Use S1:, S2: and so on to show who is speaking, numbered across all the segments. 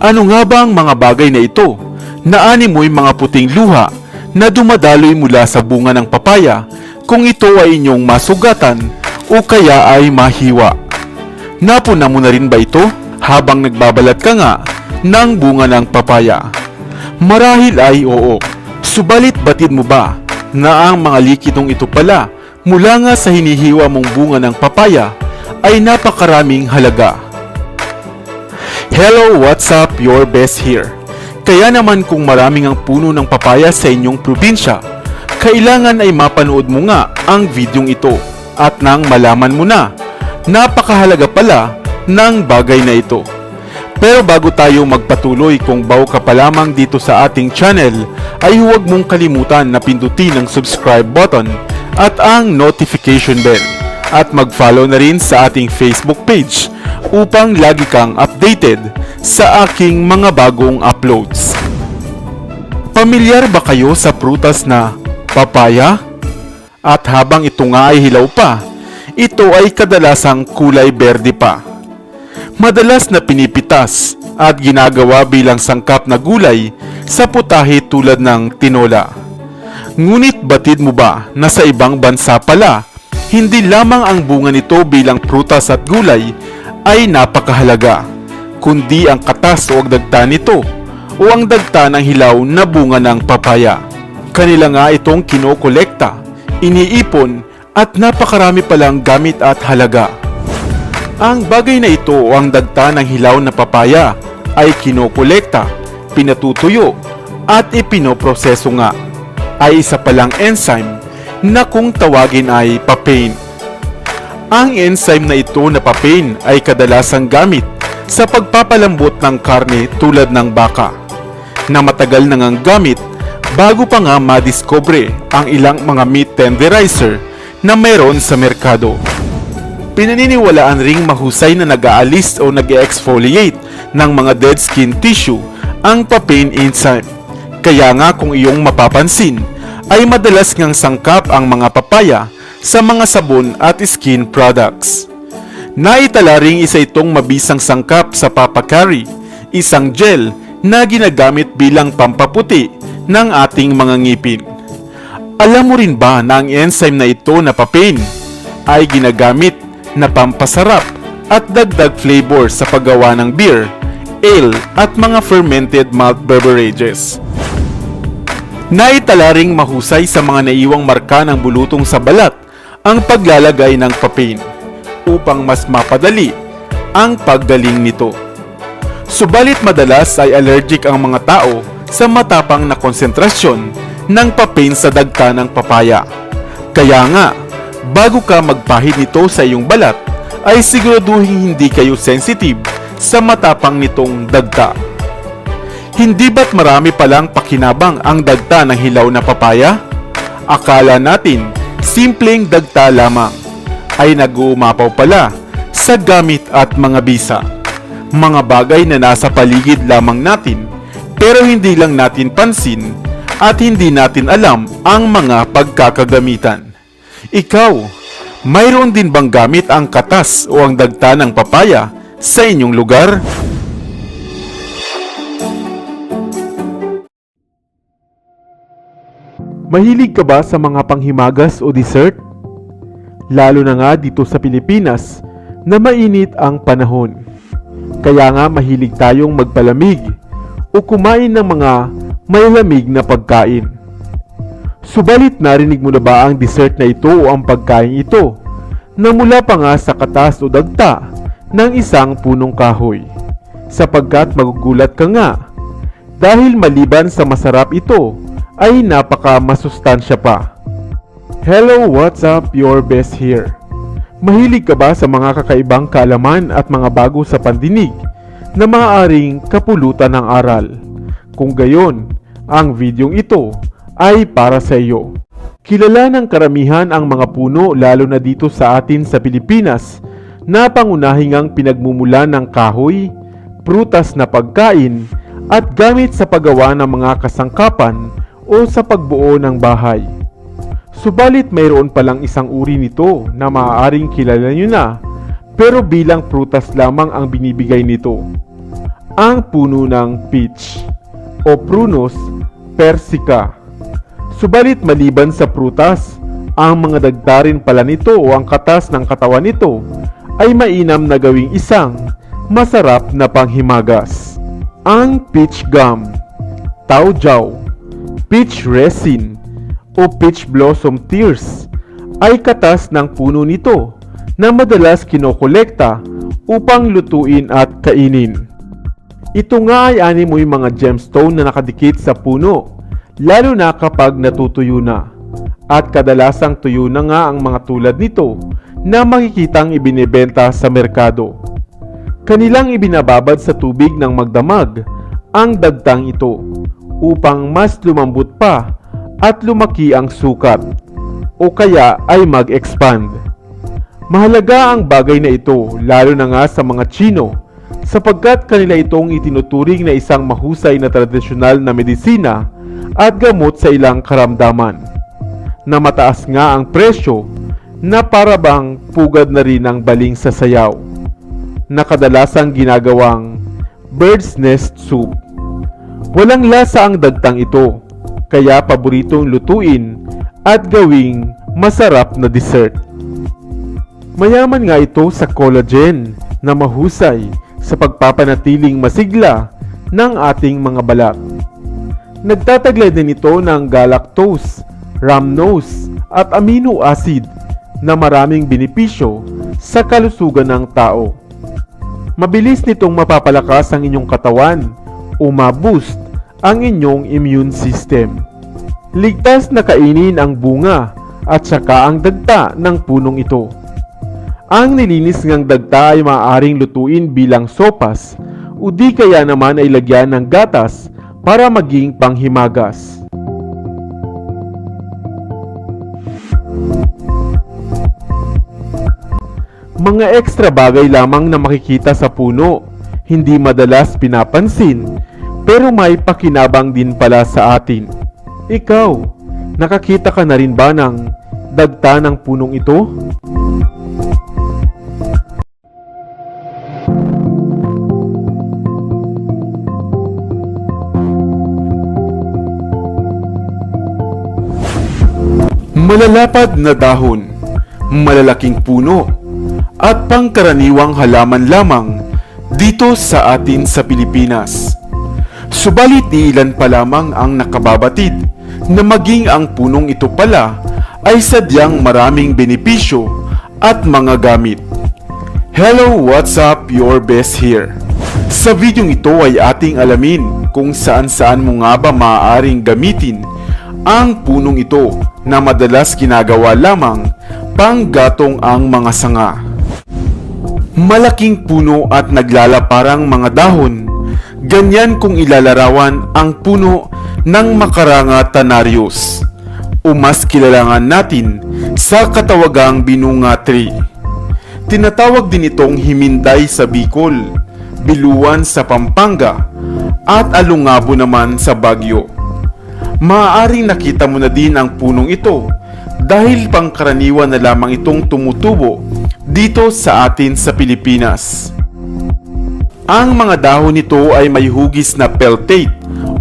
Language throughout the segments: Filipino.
S1: Ano nga ba ang mga bagay na ito? Naani mo'y mga puting luha na dumadaloy mula sa bunga ng papaya kung ito ay inyong masugatan o kaya ay mahiwa. Napuna mo na rin ba ito habang nagbabalat ka nga ng bunga ng papaya? Marahil ay oo. Subalit batid mo ba na ang mga likitong ito pala mula nga sa hinihiwa mong bunga ng papaya ay napakaraming halaga? Hello, what's up? Your best here. Kaya naman kung maraming ang puno ng papaya sa inyong probinsya, kailangan ay mapanood mo nga ang videong ito at nang malaman mo na, napakahalaga pala ng bagay na ito. Pero bago tayo magpatuloy kung bago ka pa lamang dito sa ating channel, ay huwag mong kalimutan na pindutin ang subscribe button at ang notification bell at mag-follow na rin sa ating Facebook page upang lagi kang updated sa aking mga bagong uploads. Pamilyar ba kayo sa prutas na papaya? At habang ito nga ay hilaw pa, ito ay kadalasang kulay berde pa. Madalas na pinipitas at ginagawa bilang sangkap na gulay sa putahe tulad ng tinola. Ngunit batid mo ba na sa ibang bansa pala, hindi lamang ang bunga nito bilang prutas at gulay ay napakahalaga, kundi ang katas o dagta nito o ang dagta ng hilaw na bunga ng papaya. Kanila nga itong kinokolekta, iniipon at napakarami palang gamit at halaga. Ang bagay na ito o ang dagta ng hilaw na papaya ay kinokolekta, pinatutuyo at ipinoproseso nga ay isa palang enzyme na kung tawagin ay papain. Ang enzyme na ito na papain ay kadalasang gamit sa pagpapalambot ng karne tulad ng baka na matagal nang ang gamit bago pa nga madiskobre ang ilang mga meat tenderizer na meron sa merkado. Pinaniniwalaan ring mahusay na nag-aalis o nag-exfoliate ng mga dead skin tissue ang papain enzyme. Kaya nga kung iyong mapapansin, ay madalas ngang sangkap ang mga papaya sa mga sabon at skin products. Naitala ring isa itong mabisang sangkap sa papakari, isang gel na ginagamit bilang pampaputi ng ating mga ngipin. Alam mo rin ba na ang enzyme na ito na papain ay ginagamit na pampasarap at dagdag flavor sa paggawa ng beer, ale at mga fermented malt beverages. Naitala ring mahusay sa mga naiwang marka ng bulutong sa balat ang paglalagay ng papain upang mas mapadali ang paggaling nito. Subalit madalas ay allergic ang mga tao sa matapang na konsentrasyon ng papain sa dagta ng papaya. Kaya nga, bago ka magpahid nito sa iyong balat, ay siguraduhin hindi kayo sensitive sa matapang nitong dagta. Hindi ba't marami palang pakinabang ang dagta ng hilaw na papaya? Akala natin, simpleng dagta lamang ay nag-uumapaw pala sa gamit at mga bisa. Mga bagay na nasa paligid lamang natin pero hindi lang natin pansin at hindi natin alam ang mga pagkakagamitan. Ikaw, mayroon din bang gamit ang katas o ang dagta ng papaya sa inyong lugar? Mahilig ka ba sa mga panghimagas o dessert? Lalo na nga dito sa Pilipinas na mainit ang panahon. Kaya nga mahilig tayong magpalamig o kumain ng mga may lamig na pagkain. Subalit narinig mo na ba ang dessert na ito o ang pagkain ito na mula pa nga sa katas o dagta ng isang punong kahoy? Sapagkat magugulat ka nga dahil maliban sa masarap ito ay napaka masustansya pa. Hello, what's up? Your best here. Mahilig ka ba sa mga kakaibang kaalaman at mga bago sa pandinig na maaaring kapulutan ng aral? Kung gayon, ang videong ito ay para sa iyo. Kilala ng karamihan ang mga puno lalo na dito sa atin sa Pilipinas na pangunahingang pinagmumulan ng kahoy, prutas na pagkain at gamit sa paggawa ng mga kasangkapan o sa pagbuo ng bahay. Subalit mayroon palang isang uri nito na maaaring kilala nyo na pero bilang prutas lamang ang binibigay nito. Ang puno ng peach o Prunus persica. Subalit maliban sa prutas, ang mga dagdarin pala nito o ang katas ng katawan nito ay mainam na gawing isang masarap na panghimagas. Ang peach gum, taujaw, peach resin, o peach blossom tears ay katas ng puno nito na madalas kinokolekta upang lutuin at kainin. Ito nga ay animoy mga gemstone na nakadikit sa puno, lalo na kapag natutuyo na. At kadalasang tuyo na nga ang mga tulad nito na makikitang ibinebenta sa merkado. Kanilang ibinababad sa tubig ng magdamag ang dagtang ito upang mas lumambot pa at lumaki ang sukat o kaya ay mag-expand. Mahalaga ang bagay na ito lalo na nga sa mga Chino sapagkat kanila itong itinuturing na isang mahusay na tradisyonal na medisina at gamot sa ilang karamdaman. Na mataas nga ang presyo na para bang pugad na rin ang baling sa sayaw na kadalasang ginagawang bird's nest soup. Walang lasa ang dagtang ito, kaya paboritong lutuin at gawing masarap na dessert. Mayaman nga ito sa collagen na mahusay sa pagpapanatiling masigla ng ating mga balat. Nagtataglay din ito ng galactose, rhamnose at amino acid na maraming benepisyo sa kalusugan ng tao. Mabilis nitong mapapalakas ang inyong katawan o ma-boost ang inyong immune system. Ligtas na kainin ang bunga at saka ang dagta ng punong ito. Ang nilinis ngang dagta ay maaaring lutuin bilang sopas o di kaya naman ay lagyan ng gatas para maging panghimagas. Mga ekstra bagay lamang na makikita sa puno, hindi madalas pinapansin, pero may pakinabang din pala sa atin. Ikaw, nakakita ka na rin ba ng dagta ng punong ito? Malalapad na dahon, malalaking puno, at pangkaraniwang halaman lamang dito sa atin sa Pilipinas. Subalit ilan pa lamang ang nakababatid na maging ang punong ito pala ay sadyang maraming benepisyo at mga gamit. Hello, what's up? Your best here. Sa videong ito ay ating alamin kung saan saan mo nga ba maaaring gamitin ang punong ito na madalas ginagawa lamang panggatong ang mga sanga. Malaking puno at naglalaparang mga dahon, ganyan kung ilalarawan ang puno ng makaranga tanarius o mas kilalangan natin sa katawagang binunga tree. Tinatawag din itong himinday sa Bicol, biluan sa Pampanga, at alungabo naman sa Bagyo. Maaaring nakita mo na din ang punong ito dahil pangkaraniwan na lamang itong tumutubo dito sa atin sa Pilipinas. Ang mga dahon nito ay may hugis na peltate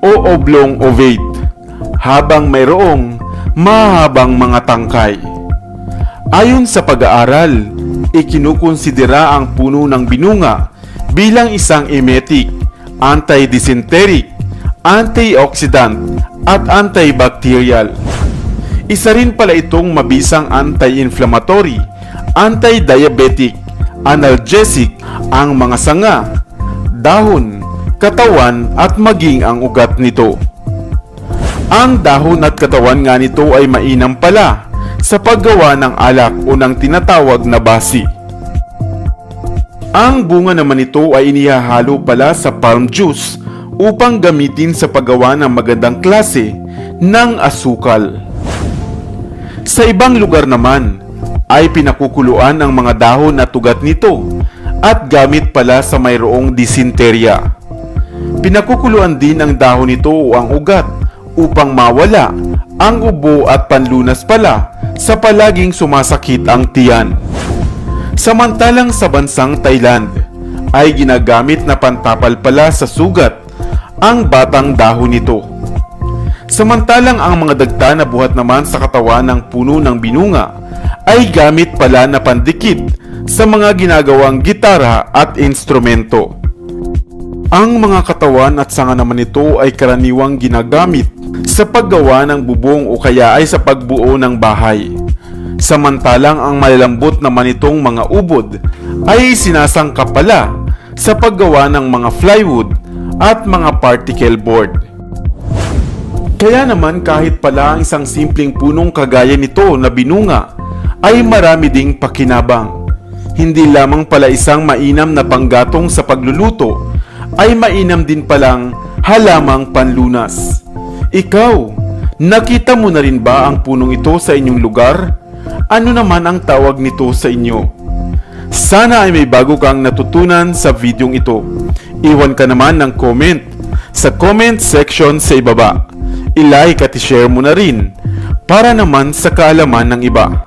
S1: o oblong ovate, habang mayroong mahabang mga tangkay. Ayon sa pag-aaral, ikinukonsidera ang puno ng binunga bilang isang emetic, anti-dysenteric, antioxidant at antibacterial. Isa rin pala itong mabisang anti-inflammatory, anti-diabetic, analgesic ang mga sanga, dahon, katawan at maging ang ugat nito. Ang dahon at katawan nga nito ay mainam pala sa paggawa ng alak o ng tinatawag na basi. Ang bunga naman nito ay inihahalo pala sa palm juice upang gamitin sa paggawa ng magandang klase ng asukal. Sa ibang lugar naman ay pinakukuluan ang mga dahon at tugat nito at gamit pala sa mayroong disenterya. Pinakukuluan din ang dahon nito o ang ugat upang mawala ang ubo at panlunas pala sa palaging sumasakit ang tiyan. Samantalang sa bansang Thailand ay ginagamit na pantapal pala sa sugat ang batang dahon nito. Samantalang ang mga dagta na buhat naman sa katawan ng puno ng binunga ay gamit pala na pandikit sa mga ginagawang gitara at instrumento. Ang mga katawan at sanga naman nito ay karaniwang ginagamit sa paggawa ng bubong o kaya ay sa pagbuo ng bahay. Samantalang ang malalambot naman itong mga ubod ay sinasangka pala sa paggawa ng mga plywood at mga particle board. Kaya naman kahit pala ang isang simpleng punong kagaya nito na binunga ay marami ding pakinabang. Hindi lamang pala isang mainam na panggatong sa pagluluto ay mainam din palang halamang panlunas. Ikaw, nakita mo na rin ba ang punong ito sa inyong lugar? Ano naman ang tawag nito sa inyo? Sana ay may bago kang natutunan sa videong ito. Iwan ka naman ng comment sa comment section sa ibaba. I-like at i-share mo na rin para naman sa kaalaman ng iba.